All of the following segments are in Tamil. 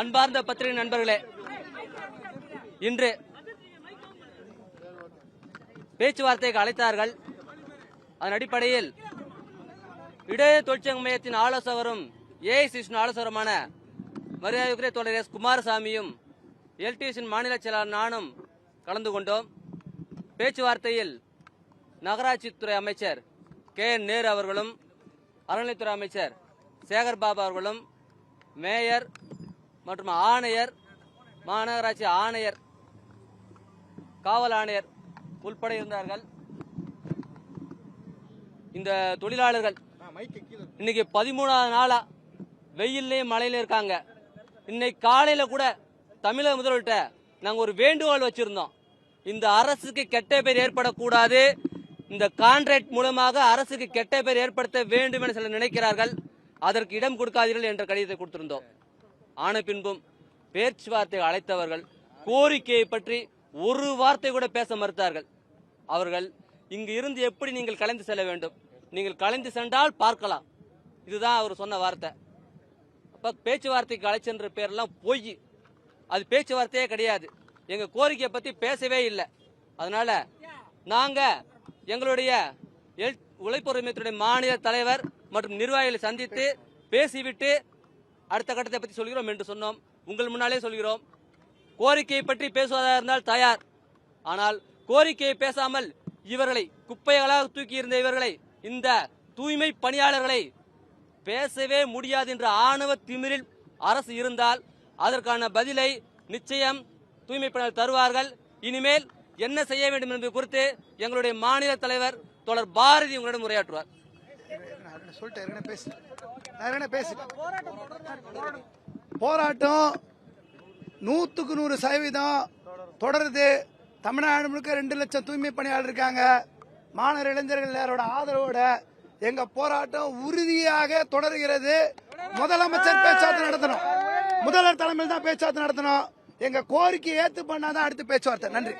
அன்பார்ந்த பத்திரிகை நண்பர்களே இன்று பேச்சுவார்த்தைக்கு அழைத்தார்கள். அதன் அடிப்படையில் இடையே தொழிற்சங்க மையத்தின் ஆலோசகரும் ஏஐசிசின் ஆலோசகருமான மரியாதைக்குரிய தோழர் எஸ் குமாரசாமியும் எல்டிஎஸின் மாநில செயலாளர் நானும் கலந்து கொண்டோம். பேச்சுவார்த்தையில் நகராட்சித்துறை அமைச்சர் கே என் நேரு அவர்களும் அறநிலைத்துறை அமைச்சர் சேகர் பாபு அவர்களும் மேயர் மற்றும் ஆணையர் மாநகராட்சி ஆணையர் காவல் ஆணையர் உள்பட இருந்தார்கள். இந்த தொழிலாளர்கள் இன்னைக்கு பதிமூணாவது நாளா வெயில்லையும் மழையிலையும் இருக்காங்க. இன்னைக்கு காலையில கூட தமிழக முதல்வர்கிட்ட நாங்க ஒரு வேண்டுகோள் வச்சிருந்தோம். இந்த அரசுக்கு கெட்ட பேர் ஏற்படக்கூடாது. இந்த கான்ட்ராக்ட் மூலமாக அரசுக்கு கெட்ட பேர் ஏற்படுத்த வேண்டும் என சிலர் நினைக்கிறார்கள். அதற்கு இடம் கொடுக்காதீர்கள் என்ற கடிதத்தை கொடுத்திருந்தோம். ஆன பின்பும் பேச்சுவார்த்தை அழைத்தவர்கள் கோரிக்கையை பற்றி ஒரு வார்த்தை கூட பேச மறுத்தார்கள். அவர்கள் இங்கு இருந்து எப்படி நீங்கள் கலைந்து செல்ல வேண்டும்? நீங்கள் கலைந்து சென்றால் பார்க்கலாம். இதுதான் அவர் சொன்ன வார்த்தை. அப்ப பேச்சுவார்த்தைக்கு அழைச்சென்ற பேரெல்லாம் பொய். அது பேச்சுவார்த்தையே கிடையாது. எங்க கோரிக்கையை பத்தி பேசவே இல்லை. அதனால நாங்க எங்களுடைய எல் உழைப்புரிமைத்துறை மாநில தலைவர் மற்றும் நிர்வாகிகளை சந்தித்து பேசிவிட்டு அடுத்த கட்டத்தை பற்றி சொல்கிறோம் என்று சொன்னோம். உங்கள் முன்னாலே சொல்கிறோம். கோரிக்கையை பற்றி பேசுவதாக இருந்தால் தயார். ஆனால் கோரிக்கையை பேசாமல் இவர்களை குப்பைகளாக தூக்கியிருந்த இவர்களை இந்த தூய்மை பணியாளர்களை பேசவே முடியாது என்ற ஆணவ திமிரில் அரசு இருந்தால் அதற்கான பதிலை நிச்சயம் தூய்மை பணியாளர் தருவார்கள். இனிமேல் என்ன செய்ய வேண்டும் என்பது குறித்து எங்களுடைய மாநில தலைவர் தொடர் பாரதி உங்களிடம் உரையாற்றுவார். நான் சொல்லிட்டேன் ஏற்கனவே பேசு. நான் ஏற்கனவே பேசு. போராட்டம் நூற்றுக்கு நூறு சதவீதம் தொடருது. தமிழ்நாடு முழுக்க ரெண்டு லட்சம் தூய்மை பணியாளர் இருக்காங்க. மாணவர் இளைஞர்கள் எல்லாரோட ஆதரவோட எங்க போராட்டம் உறுதியாக தொடர்கிறது. முதலமைச்சர் பேச்சுவார்த்தை நடத்தணும். முதல்வர் தலைமையில் தான் பேச்சுவார்த்தை நடத்தணும். எங்க கோரிக்கையை ஏத்து பண்ணாதான் அடுத்து பேச்சுவார்த்தை. நன்றி.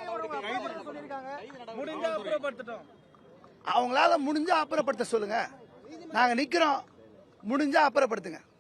அவங்களால முடிஞ்சா அப்புறப்படுத்த சொல்லுங்க. நாங்கள் நிற்கிறோம் முடிஞ்சால் அப்புறப்படுத்துங்க.